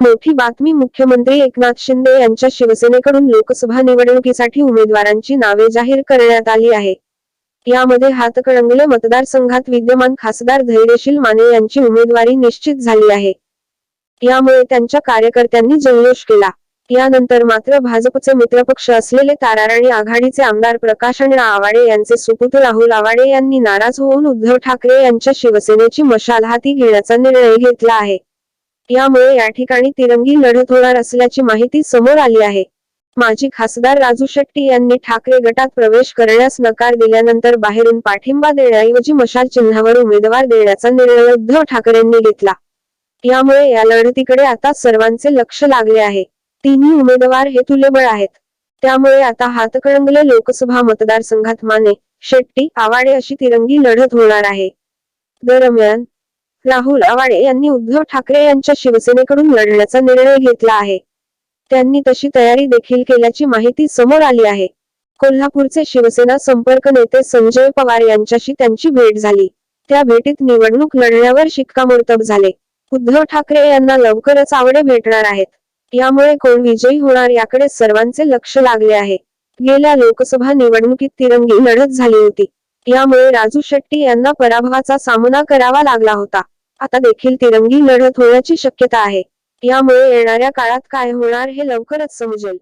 मोठी बातमी मुख्यमंत्री एकनाथ शिंदे यांच्या शिवसेनेकडून लोकसभा निवडणुकीसाठी उमेदवारांची नावे जाहीर करण्यात आली आहे. यामध्ये हातकणंगले मतदारसंघात विद्यमान खासदार धैर्यशील माने यांची उमेदवारी निश्चित झाली आहे. यामुळे त्यांच्या कार्यकर्त्यांनी जल्लोष केला. यानंतर मात्र भाजपचे मित्रपक्ष असलेले ताराराणी आघाडीचे आमदार प्रकाश अण्णा आवाडे यांचे सुपुत्र राहुल आवाडे यांनी नाराज होऊन उद्धव ठाकरे यांच्या शिवसेनेची मशाल हाती घेण्याचा निर्णय घेतला आहे. यामुळे या ठिकाणी तिरंगी लढत होणार असल्याची माहिती समोर आली आहे. माजी खासदार राजू शेट्टी यांनी ठाकरे गटात प्रवेश करण्यास नकार दिल्यानंतर बाहेरून पाठिंबा देण्याऐवजी मशाल चिन्हावर उमेदवार देण्याचा निर्णय उद्धव ठाकरेंनी घेतला. यामुळे या लढतीकडे आता सर्वांचे लक्ष लागले आहे. तिन्ही उमेदवार हे तुलेबळ आहेत. त्यामुळे आता हातकणंगले लोकसभा मतदारसंघात माने शेट्टी आवाडे अशी तिरंगी लढत होणार आहे. दरम्यान राहुल आवाडे यांनी उद्धव ठाकरे यांच्या शिवसेनेकडून लढण्याचा निर्णय घेतला आहे. त्यांनी तशी तयारी देखील केल्याची माहिती समोर आली आहे. कोल्हापूरचे शिवसेना संपर्क नेते संजय पवार यांच्याशी त्यांची भेट झाली. त्या भेटीत निवडणूक लढण्यावर शिक्कामोर्तब झाले. उद्धव ठाकरे यांना लवकरच आवडे भेटणार आहेत. यामुळे कोण विजयी होणार याकडे सर्वांचे लक्ष लागले आहे. गेल्या लोकसभा निवडणुकीत तिरंगी लढत झाली होती. यामुळे राजू शेट्टी यांना पराभवाचा सामना करावा लागला होता. आता देखील तिरंगी लढत होण्याची शक्यता आहे. यामुळे येणाऱ्या काळात काय होणार हे लवकरच समजेल.